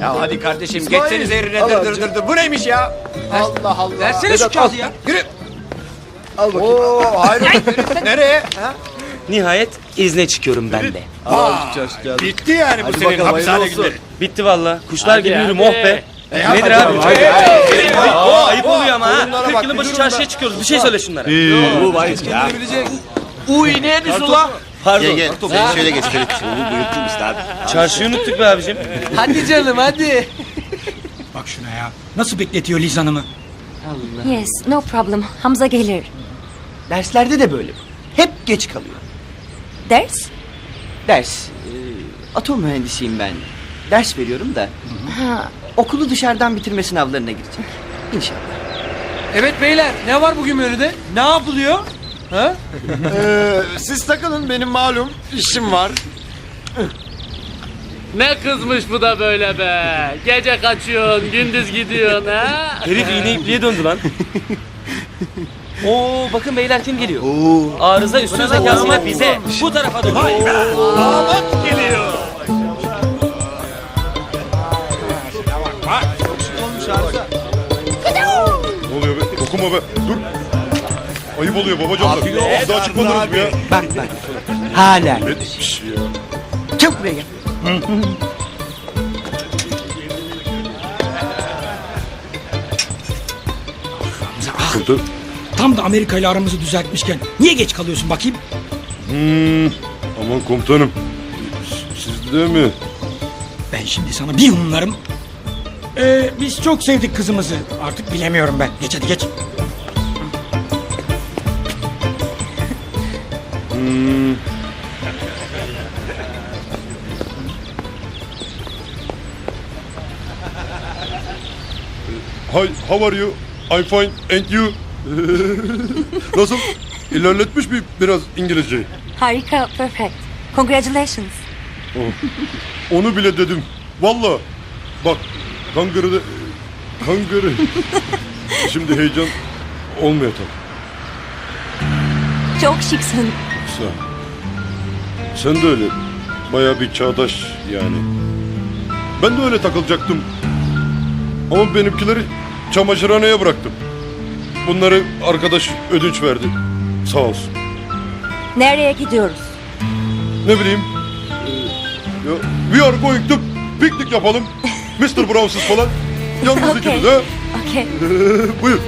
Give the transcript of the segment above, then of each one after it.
Ya hadi kardeşim geçsenize yerine dır dır dır dır. Bu neymiş ya? Allah Allah. Versene şu kağıdı ya. Yürü. Al bakayım. Oo hayır. Nereye? Ha? Nihayet izne çıkıyorum ben de. Kağıdı. Bitti yani bu Hadi senin bakalım, hapishane olsun. günleri. Bitti valla. Kuşlar gibi yürüm oh be. E, Nedir abi? hayır. Aa, ayıp oluyor ama ha. Oyunlara 40 bak, yılın bir başı durun çarşıya çıkıyoruz. Bir şey söyle şunlara. Bu vay ya. Uy ne ediyorsun ula? Pardon. Gel gel. Sen şöyle geç. Şöyle geç. Bu buyurttum işte abi. Çarşıyı unuttuk be abicim. Hadi canım hadi. Bak şuna ya. Nasıl bekletiyor Liz Hanım'ı? Yes, no problem. Hamza gelir. Derslerde de böyle. Hep geç kalıyor. Ders? Ders. e, atom mühendisiyim ben. Ders veriyorum da. Okulu dışarıdan bitirme sınavlarına girecek. İnşallah. Evet beyler ne var bugün menüde? Ne yapılıyor? Ha? Ee, siz takılın benim malum işim var. Ne kızmış bu da böyle be. Gece kaçıyorsun, gündüz gidiyorsun ha. Herif iğne ipliğe döndü lan. Oo bakın beyler kim geliyor? Arıza üstün zekasıyla bize. Bu tarafa doğru. Ne Ayıp oluyor babacanlar. Az daha çıkmadınız mı ya? Bak bak. Hala. Etmiş ya. Çabuk buraya. Komutanım. Tam da Amerika ile aramızı düzeltmişken niye geç kalıyorsun bakayım? Hmm, aman komutanım. Siz de mi? Ben şimdi sana bir hunlarım. Ee, biz çok sevdik kızımızı. Artık bilemiyorum ben. Geç hadi geç. Hi, how are you? I'm fine. And you? Nasıl? İlerletmiş mi biraz İngilizceyi? Harika, perfect. Congratulations. Onu bile dedim. Valla. Bak, kangırı da... Kangırı. Şimdi heyecan olmuyor tabii. Çok şıksın. Ol. Sen de öyle. Baya bir çağdaş yani. Ben de öyle takılacaktım. Ama benimkileri çamaşırhaneye bıraktım. Bunları arkadaş ödünç verdi. Sağ olsun. Nereye gidiyoruz? Ne bileyim. ya, we are going to piknik yapalım. Mr. Browns'ız falan. Yalnız Okey. ikimiz ha. Okay. Buyur.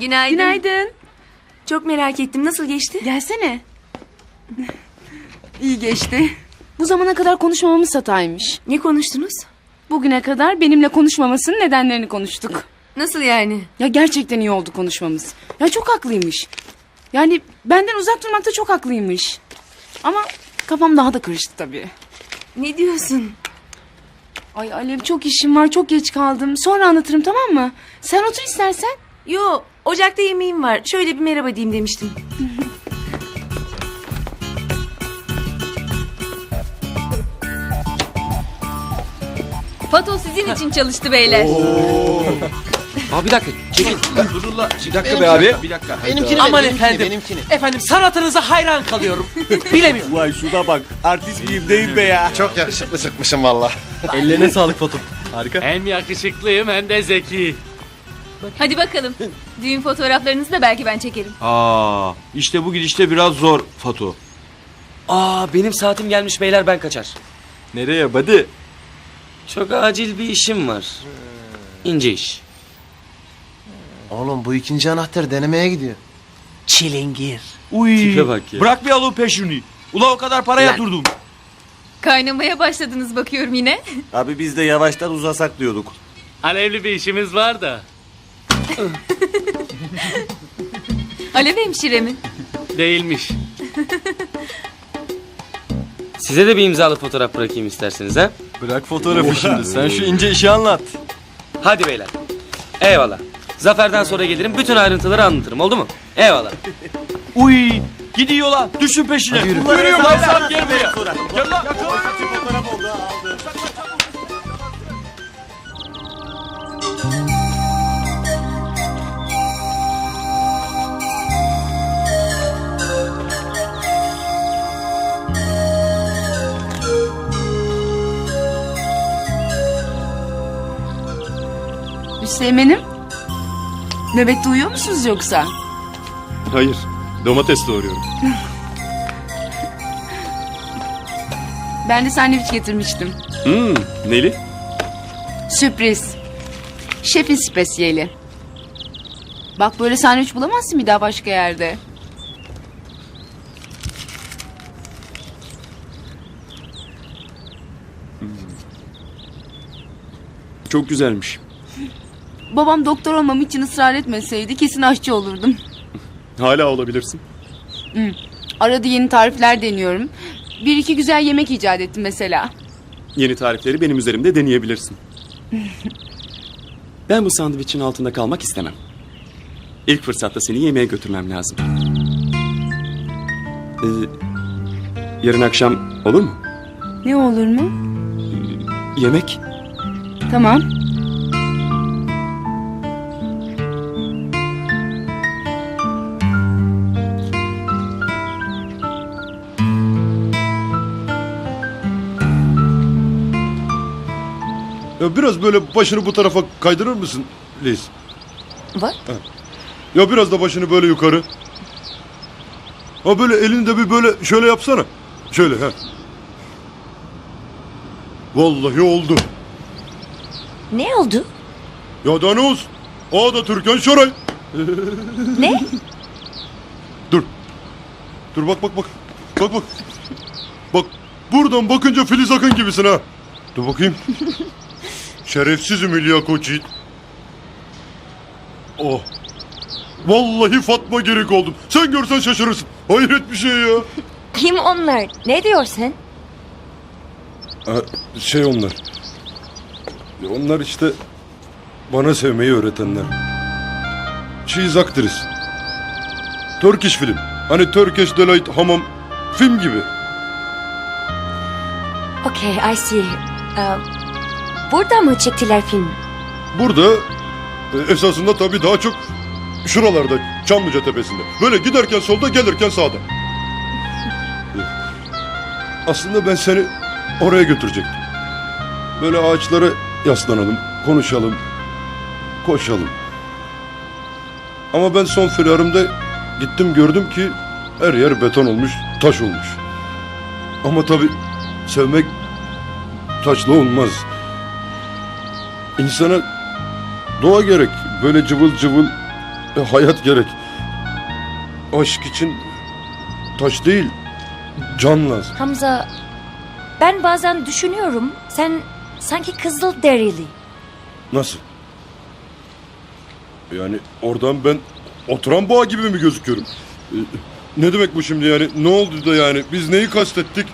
Günaydın. Günaydın. Çok merak ettim. Nasıl geçti? Gelsene. İyi geçti. Bu zamana kadar konuşmamamız hataymış. Ne konuştunuz? Bugüne kadar benimle konuşmamasının nedenlerini konuştuk. Nasıl yani? Ya gerçekten iyi oldu konuşmamız. Ya çok haklıymış. Yani benden uzak durmakta çok haklıymış. Ama kafam daha da karıştı tabii. Ne diyorsun? Ay Alev çok işim var çok geç kaldım. Sonra anlatırım tamam mı? Sen otur istersen. Yo, ocakta yemeğim var. Şöyle bir merhaba diyeyim demiştim. Fato sizin için çalıştı beyler. Abi bir dakika çekil. Bir dakika be abi. Bir dakika. Benimkini Aman benimkini, efendim. benimkini. Efendim sanatınıza hayran kalıyorum. Bilemiyorum. Vay şuna bak. Artist miyim değil be ya. Çok yakışıklı çıkmışım valla. Ellerine sağlık Fatum. Harika. Hem yakışıklıyım hem de zeki. Hadi bakalım. Düğün fotoğraflarınızı da belki ben çekerim. Aa, işte bu gidişte biraz zor Fatu. Aa benim saatim gelmiş beyler ben kaçar. Nereye buddy? Çok acil bir işim var. İnce iş. Oğlum bu ikinci anahtar denemeye gidiyor. Çilingir. Uy. Tipe bak ya. Bırak bir alı peşini. Ula o kadar para yatırdım. Kaynamaya başladınız bakıyorum yine. Abi biz de yavaştan uzasak diyorduk. Alevli bir işimiz var da. Alev hemşire mi? Değilmiş. Size de bir imzalı fotoğraf bırakayım isterseniz ha. Bırak fotoğrafı şimdi. Sen şu ince işi anlat. Hadi beyler. Eyvallah. Zaferden sonra gelirim bütün ayrıntıları anlatırım oldu mu? Eyvallah. Uy gidiyor lan. Düşün peşine. Yürüyor lan girmeye. Hüseyin'im. Nöbette uyuyor musunuz yoksa? Hayır. Domates doğruyorum. Ben de sandviç getirmiştim. Hmm, neli? Sürpriz. Şefin spesiyeli. Bak böyle sandviç bulamazsın bir daha başka yerde. Çok güzelmiş. Babam doktor olmam için ısrar etmeseydi kesin aşçı olurdum. Hala olabilirsin. Arada yeni tarifler deniyorum. Bir iki güzel yemek icat ettim mesela. Yeni tarifleri benim üzerimde deneyebilirsin. ben bu sandviçin altında kalmak istemem. İlk fırsatta seni yemeğe götürmem lazım. Ee, yarın akşam olur mu? Ne olur mu? Yemek? Tamam. Ya biraz böyle başını bu tarafa kaydırır mısın Liz? Var. Ya biraz da başını böyle yukarı. Ha böyle elini de bir böyle şöyle yapsana. Şöyle ha. Vallahi oldu. Ne oldu? Ya da ne olsun? O da Türkan Şoray. Ne? Dur. Dur bak bak bak. Bak bak. Bak buradan bakınca Filiz Akın gibisin ha. Dur bakayım. Şerefsizim Hülya. Oh. Vallahi Fatma Girik oldum. Sen görsen şaşırırsın. Hayret bir şey ya. Kim onlar? Ne diyorsun? Ha, şey onlar. Onlar işte bana sevmeyi öğretenler. She's actress. Turkish film. Hani Turkish Delight Hamam film gibi. Okay, I see. Ee, burada mı çektiler film? Burada e, esasında tabii daha çok şuralarda Çamlıca tepesinde. Böyle giderken solda gelirken sağda. Aslında ben seni oraya götürecektim. Böyle ağaçlara yaslanalım, konuşalım, koşalım. Ama ben son firarımda gittim gördüm ki her yer beton olmuş, taş olmuş. Ama tabii sevmek taşla olmaz. İnsana doğa gerek. Böyle cıvıl cıvıl e, hayat gerek. Aşk için taş değil, can lazım. Hamza, ben bazen düşünüyorum. Sen sanki kızıl derili. Nasıl? Yani oradan ben oturan boğa gibi mi gözüküyorum? E, Ne demek bu şimdi yani? Ne oldu da yani? Biz neyi kastettik?